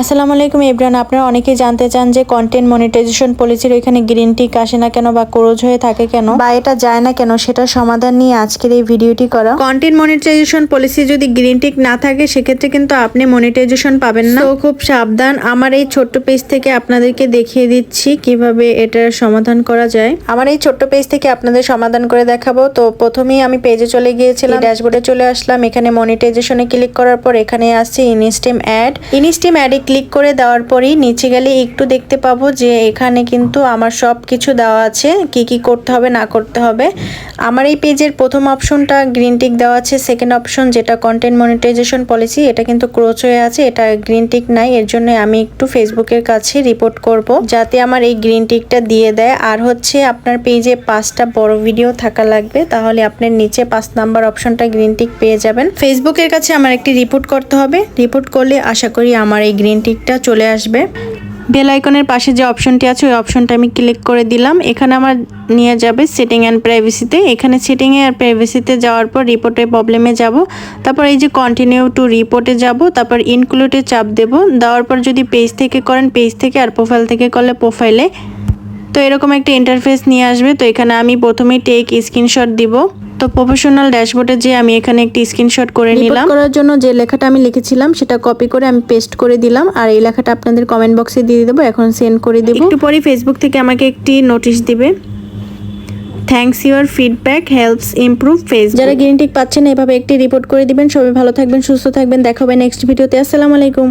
আসসালামু আলাইকুম ইব্রান আপনারা অনেকেই জানতে চান যে কন্টেন্ট মনিটাইজেশন পলিসির ওইখানে গ্রিন টিক আসে না কেন বা ক্রোজ হয়ে থাকে কেন? বা এটা যায় না কেন সেটার সমাধান নিয়ে আজকের এই ভিডিওটি করা। কন্টেন্ট মনিটাইজেশন পলিসি যদি গ্রিন টিক না থাকে সেক্ষেত্রে কিন্তু আপনি মনিটাইজেশন পাবেন না। তো খুব সাবধান আমার এই ছোট্ট পেজ থেকে আপনাদেরকে দেখিয়ে দিচ্ছি কীভাবে এটার সমাধান করা যায়। আমার এই ছোট্ট পেজ থেকে আপনাদের সমাধান করে দেখাবো। তো প্রথমেই আমি পেজে চলে গিয়েছিলাম ড্যাশবোর্ডে চলে আসলাম। এখানে মনিটাইজেশনে ক্লিক করার পর এখানে আসছে ইনস্টেম অ্যাড ইনস্টেম অ্যাডে ক্লিক করে দেওয়ার পরেই নিচে গেলে একটু দেখতে পাবো যে এখানে কিন্তু আমার সব কিছু দেওয়া আছে, কি কি করতে হবে, না করতে হবে। আমার এই পেজের প্রথম অপশনটা গ্রিন টিক দেওয়া আছে সেকেন্ড অপশন যেটা কন্টেন্ট মনিটাইজেশন পলিসি এটা কিন্তু ক্রোচ হয়ে আছে, এটা গ্রিন টিক নাই, এর জন্য আমি একটু ফেসবুকের কাছে রিপোর্ট করব, যাতে আমার এই গ্রিন টিকটা দিয়ে দেয়। আর হচ্ছে আপনার পেজে পাঁচটা বড় ভিডিও থাকা লাগবে, তাহলে আপনার নিচে পাঁচ নাম্বার অপশনটা গ্রিন টিক পেয়ে যাবেন। ফেসবুকের কাছে আমার একটি রিপোর্ট করতে হবে। রিপোর্ট করলে আশা করি আমার এই গ্রিন টিকটা চলে আসবে। বেল আইকনের পাশে যে অপশনটি আছে, ওই অপশনটা আমি ক্লিক করে দিলাম। এখানে আমার নিয়ে যাবে সেটিং অ্যান্ড প্রাইভেসিতে এখানে সেটিং আর প্রাইভেসিতে যাওয়ার পর রিপোর্টের প্রবলেমে যাব। তারপর এই যে কন্টিনিউ টু রিপোর্টে যাব, তারপর ইনক্লুডে চাপ দেব। দেওয়ার পর যদি পেজ থেকে করেন পেজ থেকে আর প্রোফাইল থেকে করলে প্রোফাইলে তো এরকম একটা ইন্টারফেস নিয়ে আসবে। তো এখানে আমি প্রথমে টেক স্ক্রিনশট দিব। তো প্রফেশনাল ড্যাশবোর্ডে যে আমি এখানে একটি স্ক্রিনশট করে নিলাম। করার জন্য যে লেখাটা আমি লিখেছিলাম সেটা কপি করে আমি পেস্ট করে দিলাম। আর এই লেখাটা আপনাদের কমেন্ট বক্সে দিয়ে দেবো এখন সেন্ড করে দেবো। একটু পরে ফেসবুক থেকে আমাকে একটি নোটিশ দিবে। Thanks your feedback helps improve face যারা গ্রিন টিক পাচ্ছেন এভাবে একটি রিপোর্ট করে দিবেন। সবাই ভালো থাকবেন সুস্থ থাকবেন। দেখাবেন নেক্সট ভিডিওতে আসসালামু আলাইকুম।